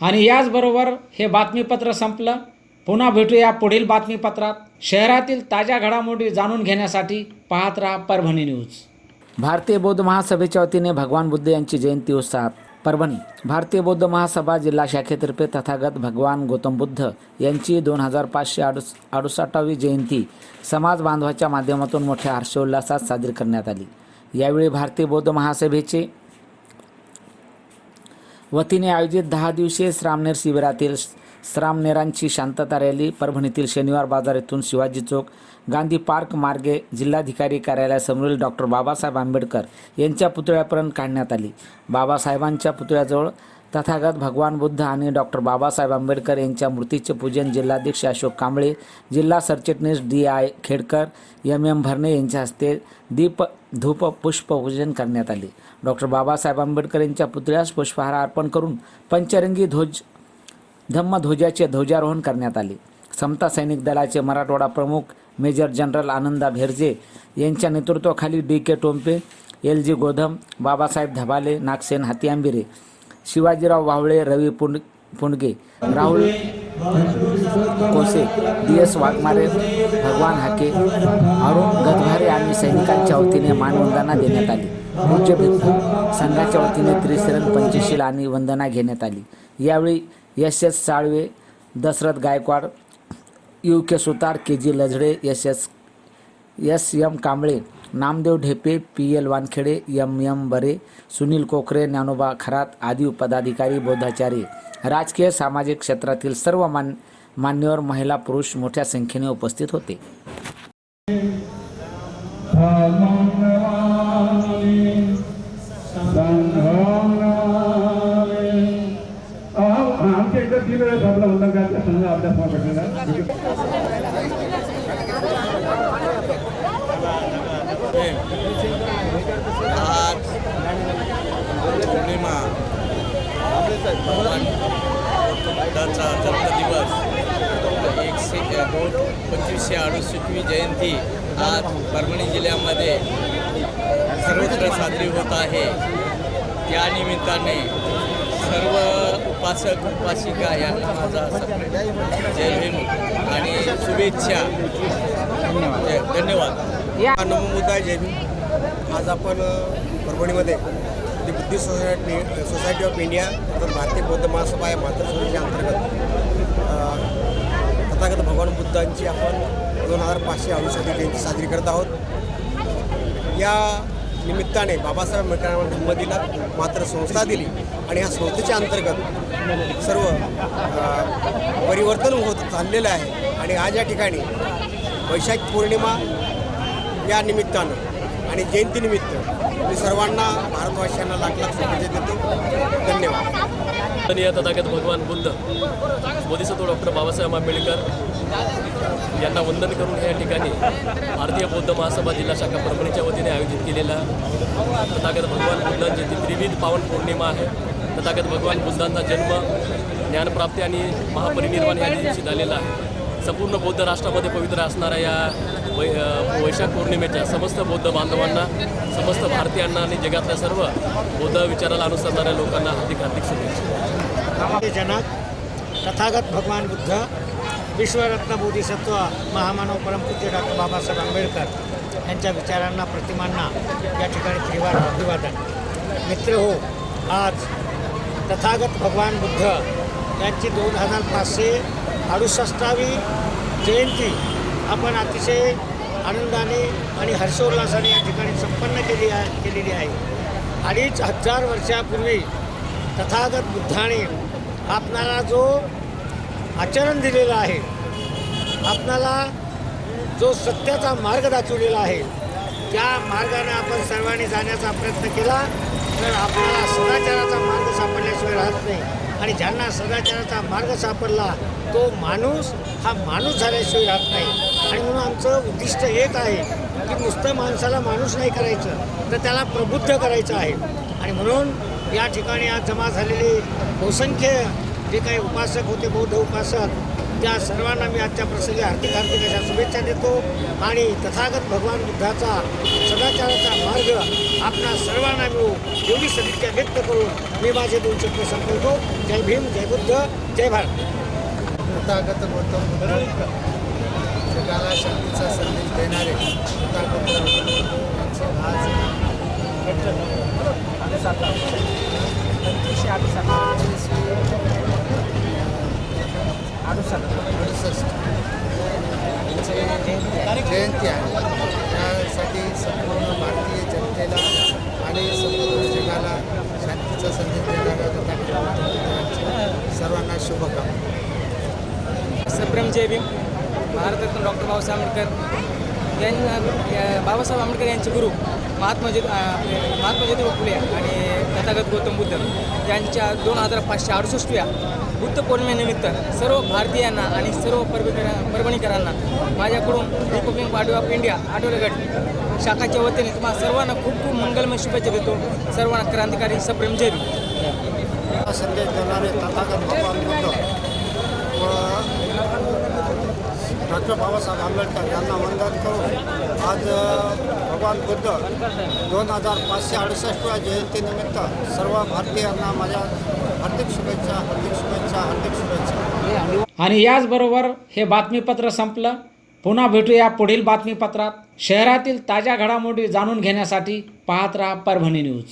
आणि याचबरोबर हे बातमीपत्र संपलं. पुन्हा भेटूया पुढील बातमीपत्रात. शहरातील ताज्या घडामोडी जाणून घेण्यासाठी पाहत राहा परभणी न्यूज. भारतीय बौद्ध महासभेच्या वतीने भगवान बुद्ध यांची जयंती उत्साहात. परभणी भारतीय बौद्ध महासभा जिल्हा शाखेतर्फे तथागत भगवान गौतम बुद्ध यांची दोन हजार पाचशे अडुस अडुसष्टावी जयंती समाज बांधवाच्या माध्यमातून मोठ्या हर्षोल्लासात साजरी करण्यात आली. यावेळी भारतीय बौद्ध महासभेचे वतीने आयोजित दहा दिवसीय श्रामनेर शिबिरातील श्रामनेरांची शांतता रॅली परभणीतील शनिवार बाजार येथून शिवाजी चौक गांधी पार्क मार्गे जिल्हाधिकारी कार्यालयासमोरील डॉक्टर बाबासाहेब आंबेडकर यांच्या पुतळ्यापर्यंत काढण्यात आली. बाबासाहेबांच्या पुतळ्याजवळ तथागत भगवान बुद्ध आणि डॉक्टर बाबासाहेब आंबेडकर यांच्या मूर्तीचे पूजन जिल्हाध्यक्ष अशोक कांबळे जिल्हा सरचिटणीस D I Khedkar M M Bharne यांच्या हस्ते दीप धूप पुष्पपूजन करण्यात आले. डॉक्टर बाबासाहेब आंबेडकर यांच्या पुतळ्यास पुष्पहार अर्पण करून पंचरंगी ध्वज धम्मध्वजाचे ध्वजारोहण करण्यात आले. समता सैनिक दलाचे मराठवाडा प्रमुख मेजर जनरल आनंदा भेरजे यांच्या नेतृत्वाखाली D K Tompe L G Godham Babasaheb Dhabale Nagsen Hatiambire Shivajirao Wawale Ravi Pund Pundge Rahul Kose D S Waghmare भगवान हाके अरुण गदभारे आणि सैनिकांच्या वतीने मानवंदना देण्यात आली. पूज्य भिक्खू संघाच्या वतीने त्रिशरण पंचशील आणि वंदना घेण्यात आली. यावेळी Yash S Salve Dashrath Gaikwad U K Sutar K G Lazade S S S M Kamble Namdev Dhepe P L Wankhede M M Bare Sunil Kokare Dnyanoba Kharat आदी पदाधिकारी बौद्धाचार्य राजकीय सामाजिक क्षेत्रातील सर्व मान मान्यवर महिला पुरुष मोठ्या संख्येने उपस्थित होते. बुद्धाचा जन्मदिवस एकशे दोन हो? पंचवीसशे अडुसष्टवी जयंती आज परभणी जिल्ह्यामध्ये सर्वत्र साजरी होत आहे. त्या निमित्ताने सर्व उपासक उपासिका यांना माझा जय भीम आणि शुभेच्छा. धन्यवाद. धन्यवाद नमो मुद्दा जय भीम. आज आपण परभणीमध्ये the Buddhist society society of India तर भारतीय बौद्ध महासभा या मातृसभेच्या अंतर्गत तथागत भगवान बुद्धांची आपण दोन हजार पाचशे अडुसष्ट जयंती साजरी करत आहोत. या निमित्ताने बाबासाहेब आंबेडकरांना जन्म दिला मात्र संस्था दिली आणि ह्या संस्थेच्या अंतर्गत सर्व परिवर्तन होत चाललेलं आहे. आणि आज या ठिकाणी वैशाख पौर्णिमा या निमित्तानं आणि जयंतीनिमित्त मी सर्वांना भारतवासियांना लाख लाख शुभेच्छा देतो. धन्यवाद. तथागत भगवान बुद्ध बोधिसत्व डॉक्टर बाबासाहेब आंबेडकर यांना वंदन करून या ठिकाणी भारतीय बौद्ध महासभा जिल्हा शाखा परभणीच्या वतीने आयोजित केलेला तथागत भगवान बुद्धांची ती त्रिविध पावन पौर्णिमा आहे तथागत भगवान बुद्धांचा जन्म ज्ञानप्राप्ती आणि महापरिनिर्वाण या दिवशी झालेला आहे. संपूर्ण बौद्ध राष्ट्रामध्ये पवित्र असणाऱ्या या वै वैशाख पौर्णिमेच्या समस्त बौद्ध बांधवांना समस्त भारतीयांना आणि जगातल्या सर्व बौद्ध विचाराला अनुसरणाऱ्या लोकांना हार्दिक हार्दिक शुभेच्छा. जनक तथागत भगवान बुद्ध विश्वरत्न बोधिसत्व महामानव परमपूज्य डॉक्टर बाबासाहेब आंबेडकर यांच्या विचारांना प्रतिमांना या ठिकाणी त्रिवार अभिवादन. मित्र हो आज तथागत भगवान बुद्ध यांची दोन हजार पाचशे अडुसष्टावी जयंती आपण अतिशय आनंदाने आणि हर्षोल्लासाने या ठिकाणी संपन्न केली आहे केलेली आहे. अडीच हजार वर्षापूर्वी तथागत बुद्धाने आपणाला जो आचरण दिलेला आहे आपणाला जो सत्याचा मार्ग दाखवलेला आहे त्या मार्गाने आपण सर्वांनी जाण्याचा प्रयत्न केला तर आपल्याला सदाचाराचा मार्ग सापडल्याशिवाय राहत नाही. आणि ज्यांना सदाचाराचा मार्ग सापडला तो माणूस हा माणूस झाल्याशिवाय राहत नाही. आणि म्हणून आमचं उद्दिष्ट एक आहे की नुसतं माणसाला माणूस नाही करायचं तर त्याला प्रबुद्ध करायचं आहे. आणि म्हणून या ठिकाणी आज जमा झालेले बहुसंख्य जे काही उपासक होते बौद्ध उपासक त्या सर्वांना मी आजच्या प्रसंगी हार्दिक हार्दिक अशा शुभेच्छा देतो. आणि तथागत भगवान बुद्धाचा सदाचाराचा मार्ग आपणा सर्वांना मिळू एवढी सदिच्छा व्यक्त करून मी माझे दोन शब्द संपवतो. जय भीम जय बुद्ध जय भारत. तथागत गौतम बुद्ध जगाला शांतीचा संदेश देणारे तथागत आज जय भीम. भारतरत्न डॉक्टर बाबासाहेब आंबेडकर यांना बाबासाहेब आंबेडकर यांचे गुरु महात्मा ज्योती महात्मा ज्योतिबा फुले आणि तथागत गौतम बुद्ध यांच्या दोन हजार पाचशे अडुसष्टव्या बुद्ध पौर्णिमेनिमित्त सर्व भारतीयांना आणि सर्व परभीकरा परभणीकरांना माझ्याकडून रिपब्लिक पार्टी ऑफ इंडिया आठवलेगड शाखाच्या वतीने तुम्हाला सर्वांना खूप खूप मंगलमय शुभेच्छा देतो. सर्वांना क्रांतिकारी सप्रेम जय संदेश देणारे तथागत भगवान बुद्ध व डॉक्टर बाबासाहेब आंबेडकर यांना वंदन करून आज भगवान बुद्ध दोन हजार पाचशे अडुसष्टव्या जयंतीनिमित्त सर्व भारतीयांना माझ्या हार्दिक शुभेच्छा हार्दिक शुभेच्छा हार्दिक शुभेच्छा. आणि याचबरोबर हे बातमीपत्र संपलं. पुन्हा भेटूया पुढील बातमीपत्रात. शहरातील ताज्या घडामोडी जाणून घेण्यासाठी पाहत राहा परभणी न्यूज.